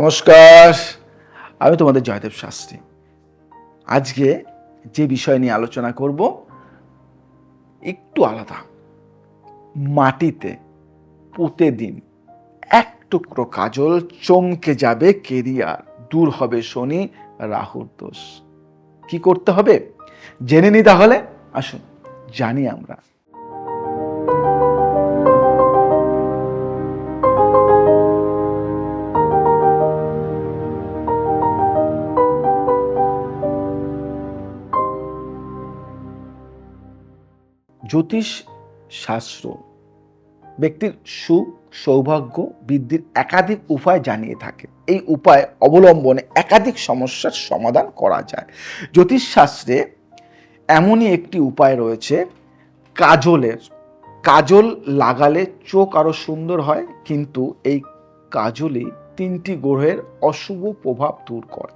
নমস্কার, আমি তোমাদের জয়দেব শাস্ত্রী। আজকে যে বিষয় নিয়ে আলোচনা করব, একটু আলাদা। মাটিতে পুঁতে দিন, এক টুকরো কাজল চমকে যাবে কেরিয়ার, দূর হবে শনি, রাহুর দোষ। কি করতে হবে? জেনে নি তাহলে, আসুন, জানি আমরা। জ্যোতিষ শাস্ত্র ব্যক্তির সুখ, সৌভাগ্য, বৃদ্ধির একাধিক উপায় জানিয়ে থাকে। এই উপায় অবলম্বনে একাধিক সমস্যার সমাধান করা যায়। জ্যোতিষ শাস্ত্রে এমনই একটি উপায় রয়েছে, কাজলের। কাজল লাগালে চোখ আরও সুন্দর হয়, কিন্তু এই কাজলই তিনটি গ্রহের অশুভ প্রভাব দূর করে।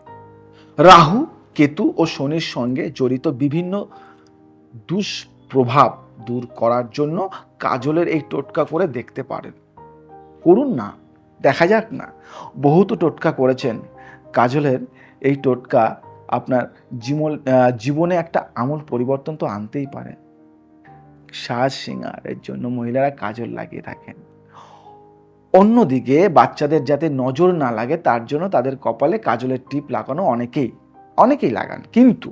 রাহু, কেতু ও শনির সঙ্গে জড়িত বিভিন্ন দুষ্প্রভাব দূর করার জন্য কাজলের এই টোটকা করে দেখতে পারেন। করুন না, দেখা যাক না। বহুত টোটকা করেছেন। কাজলের এই টোটকা আপনার জীবন জীবনে একটা আমূল পরিবর্তন তো আনতেই পারে। সাজ সিঙ্গারের জন্য মহিলারা কাজল লাগিয়ে থাকেন। অন্যদিকে বাচ্চাদের যাতে নজর না লাগে, তার জন্য তাদের কপালে কাজলের টিপ লাগানো অনেকেই অনেকেই লাগান। কিন্তু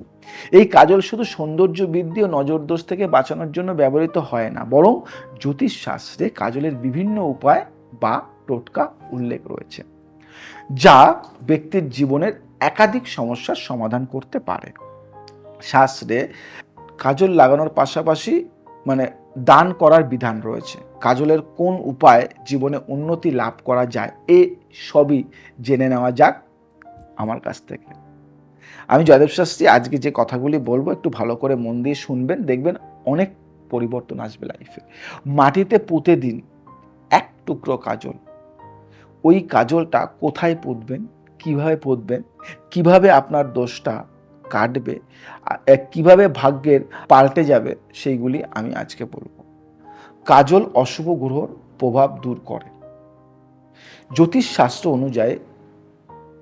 এই কাজল শুধু সৌন্দর্য বৃদ্ধি ও নজরদোষ থেকে বাঁচানোর জন্য ব্যবহৃত হয় না, বরং জ্যোতিষ শাস্ত্রে কাজলের বিভিন্ন উপায় বা টোটকা উল্লেখ রয়েছে, যা ব্যক্তির জীবনের একাধিক সমস্যার সমাধান করতে পারে। শাস্ত্রে কাজল লাগানোর পাশাপাশি মানে দান করার বিধান রয়েছে। কাজলের কোন উপায় জীবনে উন্নতি লাভ করা যায়, এ সবই জেনে নেওয়া যাক আমার কাছ থেকে। আমি জয়দেব শাস্ত্রী, আজকে যে কথাগুলি বলব, একটু ভালো করে মন দিয়ে শুনবেন, দেখবেন অনেক পরিবর্তন আসবে লাইফে মাটিতে পুঁতে দিন এক টুকরো কাজল। ওই কাজলটা কোথায় পুঁতবেন, কীভাবে পুঁতবেন, কীভাবে আপনার দোষটা কাটবে কীভাবে ভাগ্যের পাল্টে যাবে, সেইগুলি আমি আজকে বলব। কাজল অশুভ গ্রহর প্রভাব দূর করে। জ্যোতিষ শাস্ত্র অনুযায়ী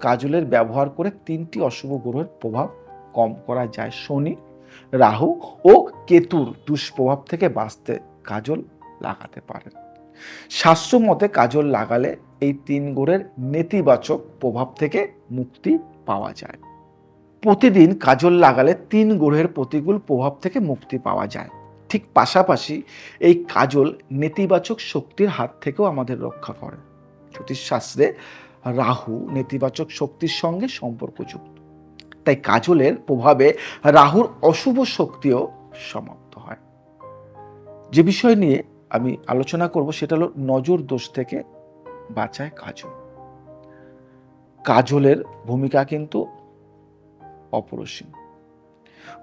কাজলের ব্যবহার করে তিনটি অশুভ গ্রহের প্রভাব কম করা যায়, শনি, রাহু ও কেতুর দুষ্প্রভাব থেকে বাঁচতে কাজল লাগাতে পারেন। শাস্ত্র মতে কাজল লাগালে এই তিন গ্রহের নেতিবাচক প্রভাব থেকে মুক্তি পাওয়া যায়। প্রতিদিন কাজল লাগালে তিন গ্রহের প্রতিকূল প্রভাব থেকে মুক্তি পাওয়া যায়। ঠিক পাশাপাশি এই কাজল নেতিবাচক শক্তির হাত থেকেও আমাদের রক্ষা করে। জ্যোতিষশাস্ত্রে রাহু নেতিবাচক শক্তির সঙ্গে সম্পর্কযুক্ত। তাই কাজলের প্রভাবে রাহুর অশুভ শক্তিও সমাপ্ত হয়। যে বিষয় নিয়ে আমি আলোচনা করব সেটা হলো নজর দোষ থেকে বাঁচায় কাজল। কাজলের ভূমিকা কিন্তু অপরসীম।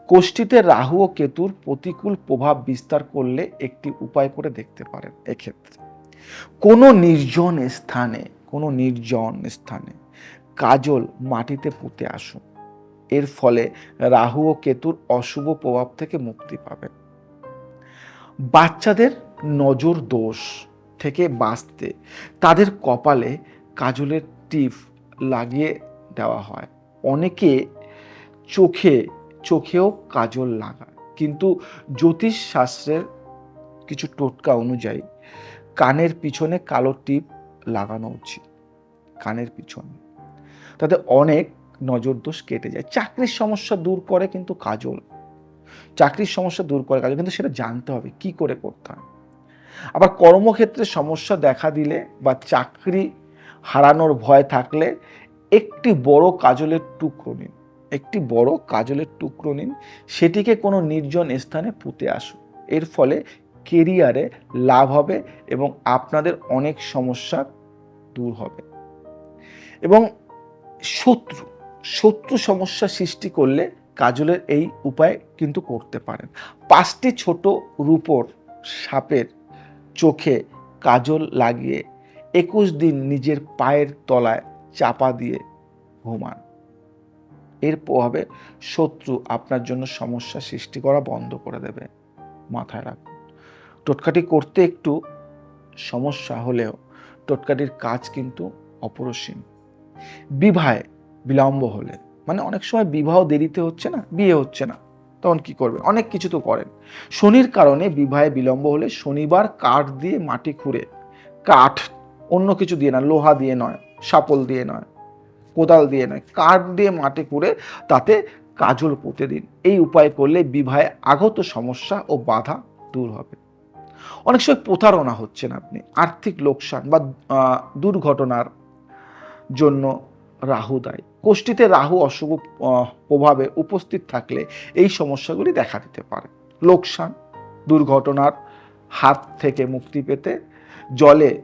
কোষ্ঠীতে রাহু ও কেতুর প্রতিকূল প্রভাব বিস্তার করলে একটি উপায় করে দেখতে পারেন এক্ষেত্রে। কোনো নির্জন স্থানে কোনো নির্জন স্থানে। কাজল মাটিতে পুঁতে আসুন। এর ফলে রাহু ও কেতুর অশুভ প্রভাব থেকে মুক্তি পাবেন। বাচ্চাদের নজর দোষ থেকে বাঁচতে তাদের কপালে কাজলের টিপ লাগিয়ে দেওয়া হয়। অনেকে চোখে, চোখেও কাজল লাগায়। কিন্তু জ্যোতিষ শাস্ত্রের কিছু টোটকা অনুযায়ী কানের পিছনে কালো টিপ লাগানো উচিত, কানের পিছনে। তাতে অনেক নজর দোষ কেটে যায়। চাকরির সমস্যা দূর করে কিন্তু কাজল। চাকরির সমস্যা দূর করে কাজল, কিন্তু সেটা জানতে হবে, কি করে করতে হয়? আবার কর্মক্ষেত্রে সমস্যা দেখা দিলে বা চাকরি হারানোর ভয় থাকলে একটি বড় কাজলের টুকরো নিন। একটি বড় কাজলের টুকরো নিন, সেটিকে কোনো নির্জন স্থানে পুঁতে আসুন। এর ফলে কেরিয়ারে লাভ হবে এবং আপনাদের অনেক সমস্যা দূর হবে। এবং শত্রু শত্রু সমস্যা সৃষ্টি করলে কাজলের এই উপায় কিন্তু করতে পারেন। পাঁচটি ছোট রূপর সাপের চোখে কাজল লাগিয়ে একুশ দিন নিজের পায়ের তলায় চাপা দিয়ে ঘুমান। এর প্রভাবে শত্রু আপনার জন্য সমস্যা সৃষ্টি করা বন্ধ করে দেবে। মাথায় রাখুন। টোটকাটি করতে একটু সমস্যা হলেও টোটকাটির কাজ কিন্তু অপরসীম। বিবাহে বিলম্ব হলে মানে অনেক সময় বিবাহ দেরিতে হচ্ছে না, বিয়ে হচ্ছে না, তখন কি করবেন? অনেক কিছু তো করেন। শনির কারণে বিবাহে বিলম্ব হলে শনিবার কাঠ দিয়ে মাটি খুঁড়ে, কাঠ অন্য কিছু দিয়ে না লোহা দিয়ে নয়, সাপল দিয়ে নয়, কোদাল দিয়ে নয়, কাঠ দিয়ে মাটি খুঁড়ে তাতে কাজল পুঁতে দিন। এই উপায় করলে বিবাহে আগত সমস্যা ও বাধা দূর হবে। অনেক সময় প্রতারণা হচ্ছেন আপনি, আর্থিক লোকসান বা দুর্ঘটনার জন্য রাহু দায়ী। কোষ্ঠীতে রাহু অশুভ প্রভাবে উপস্থিত থাকলে এই সমস্যাগুলি দেখা দিতে পারে। লোকসান, দুর্ঘটনার হাত থেকে মুক্তি পেতে জলে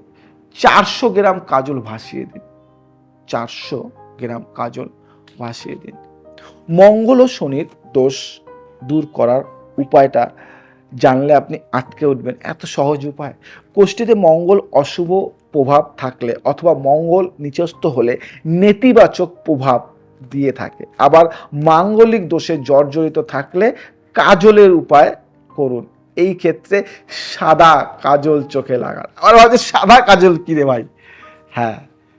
চারশো গ্রাম কাজল ভাসিয়ে দিন। চারশো গ্রাম কাজল ভাসিয়ে দিন। মঙ্গল ও শনির দোষ দূর করার উপায়টা জানলে আপনি আটকে উঠবেন। এত সহজ উপায়। কোষ্ঠীতে মঙ্গল অশুভ প্রভাব থাকলে অথবা মঙ্গল নিচস্থ হলে নেতিবাচক প্রভাব দিয়ে থাকে। আবার মাঙ্গলিক দোষে জর্জরিত থাকলে কাজলের উপায় করুন। এই ক্ষেত্রে সাদা কাজল চোখে লাগান। আমার ভাবছে, সাদা কাজল কি রে ভাই? হ্যাঁ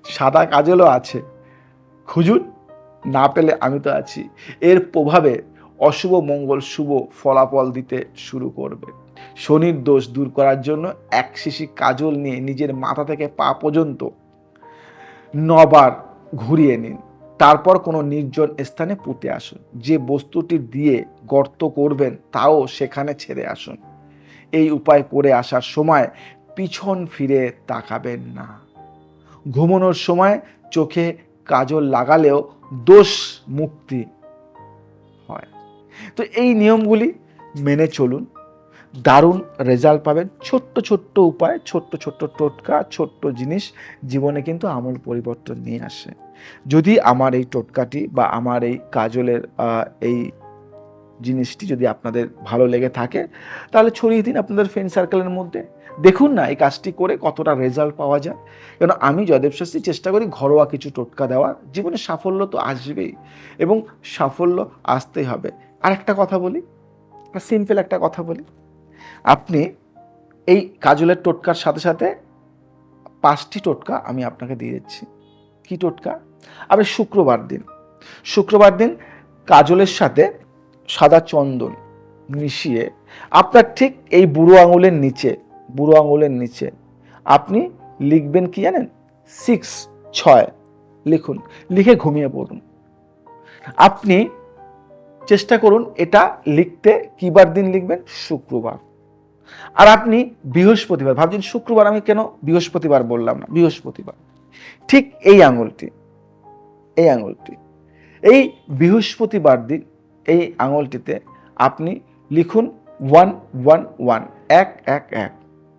সাদা কাজলও আছে। খুঁজুন, না পেলে আমি তো আছি। এর প্রভাবে অশুভ মঙ্গল, শুভ ফলাফল দিতে শুরু করবে। শনির দোষ দূর করার জন্য এক শিশি কাজল নিয়ে নিজের মাথা থেকে পা পর্যন্ত নবার ঘুরিয়ে নিন। তারপর কোনো নির্জন স্থানে পুঁতে আসুন। যে বস্তুটি দিয়ে গর্ত করবেন, তাও সেখানে ছেড়ে আসুন। এই উপায় করে আসার সময় পিছন ফিরে তাকাবেন না। ঘুমানোর সময় চোখে কাজল লাগালেও দোষ মুক্তি তো এই নিয়মগুলি মেনে চলুন। দারুণ রেজাল্ট পাবেন। ছোট্ট ছোট্ট উপায়, ছোট্ট ছোট্ট টোটকা, ছোট্ট জিনিস জীবনে কিন্তু আমূল পরিবর্তন নিয়ে আসে। যদি আমার এই টোটকাটি বা আমার এই কাজলের এই জিনিসটি যদি আপনাদের ভালো লেগে থাকে, তাহলে ছড়িয়ে দিন আপনাদের ফ্রেন্ড সার্কেলের মধ্যে। দেখুন না এই কাজটি করে কতটা রেজাল্ট পাওয়া যায়। কেন আমি জয়দেব শাস্ত্রী চেষ্টা করি ঘরোয়া কিছু টোটকা দেওয়ার। জীবনে সাফল্য তো আসবেই এবং সাফল্য আসতেই হবে। আর একটা কথা বলি সিম্পল একটা কথা বলি। আপনি এই কাজলের টোটকার সাথে সাথে পাঁচটি টোটকা আমি আপনাকে দিয়ে দিচ্ছি। কী টোটকা? আপনি শুক্রবার দিন। শুক্রবার দিন কাজলের সাথে সাদা চন্দন মিশিয়ে আপনার ঠিক এই বুড়ো আঙুলের নিচে, বুড়ো আঙুলের নিচে আপনি লিখবেন কি জানেন? সিক্স ছয় লিখুন, লিখে ঘুমিয়ে পড়ুন। আপনি চেষ্টা করুন এটা লিখতে, কিবার দিন লিখবেন? শুক্রবার। আর আপনি বৃহস্পতিবার, ভাবছেন শুক্রবার আমি কেন বৃহস্পতিবার বললাম না? বৃহস্পতিবার। ঠিক এই আঙুলটি এই আঙুলটি, এই বৃহস্পতিবার দিন, এই আঙুলটিতে আপনি লিখুন ওয়ান ওয়ান ওয়ান, এক এক এক,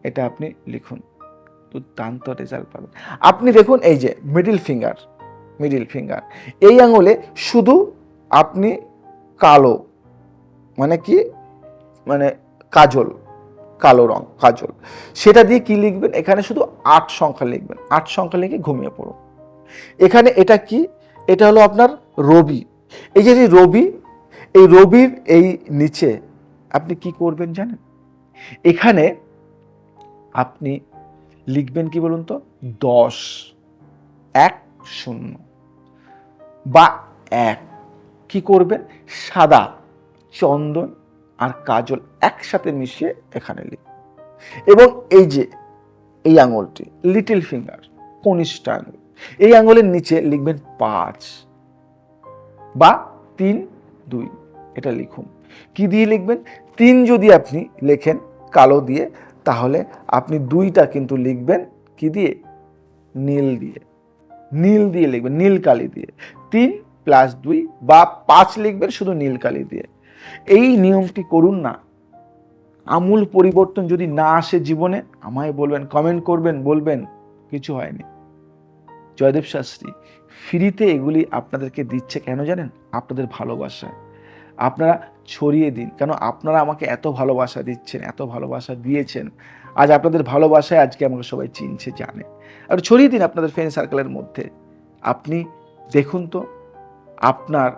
এটা আপনি লিখুন। দুর্দান্ত রেজাল্ট পাবেন। আপনি দেখুন এই যে মিডিল ফিঙ্গার মিডিল ফিঙ্গার এই আঙুলে শুধু আপনি কালো। মানে কি? মানে কাজল, কালো রং, কাজল। সেটা দিয়ে কি লিখবেন? এখানে শুধু আট সংখ্যা লিখবেন। আট সংখ্যা লিখে ঘুমিয়ে পড়ুন। এখানে এটা কি? এটা হলো আপনার রবি। এই যে রবি, এই রবির এই নিচে আপনি কি করবেন জানেন? এখানে আপনি লিখবেন কি বলুন তো? দশ, এক, শূন্য বা এক। কি করবেন সাদা, চন্দন আর কাজল একসাথে মিশিয়ে এখানে লিখবেন এবং এই যে, এই আঙুলটি লিটল ফিঙ্গার কনিষ্ঠ আঙুল, এই আঙুলের নিচে লিখবেন পাঁচ বা তিন, দুই, এটা লিখুন। কি দিয়ে লিখবেন? তিন যদি আপনি লেখেন কালো দিয়ে, তাহলে আপনি দুইটা কিন্তু লিখবেন কি দিয়ে? নীল দিয়ে। নীল দিয়ে লিখবেন, নীল কালি দিয়ে। তিন প্লাস দুই বা পাঁচ লিখবেন শুধু নীল কালি দিয়ে। এই নিয়মটি করুন না। আমূল পরিবর্তন যদি না আসে জীবনে, আমায় বলবেন কমেন্ট করবেন, বলবেন, কিছু হয়নি। জয়দেব শাস্ত্রী, ফ্রিতে এগুলি আপনাদেরকে দিচ্ছে কেন জানেন? আপনাদের ভালোবাসায়। আপনারা ছড়িয়ে দিন। কেন আপনারা আমাকে এত ভালোবাসা দিচ্ছেন, এত ভালোবাসা দিয়েছেন? আজ আপনাদের ভালোবাসায় আজকে আমাকে সবাই চিনছে, জানে। আর ছড়িয়ে দিন আপনাদের ফ্রেন্ড সার্কেলের মধ্যে। আপনি দেখুন তো আপনার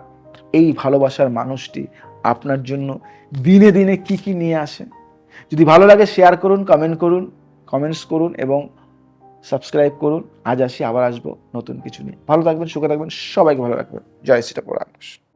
এই ভালোবাসার মানুষটি আপনার জন্য দিনে দিনে কি কি নিয়ে আসে? যদি ভালো লাগে শেয়ার করুন কমেন্ট করুন কমেন্টস করুন এবং সাবস্ক্রাইব করুন। আজ আসি, আবার আসব নতুন কিছু নিয়ে। ভালো থাকবেন, সুখে থাকবেন, সবাইকে ভালো রাখবেন। জয় শ্রীটা পুরাণ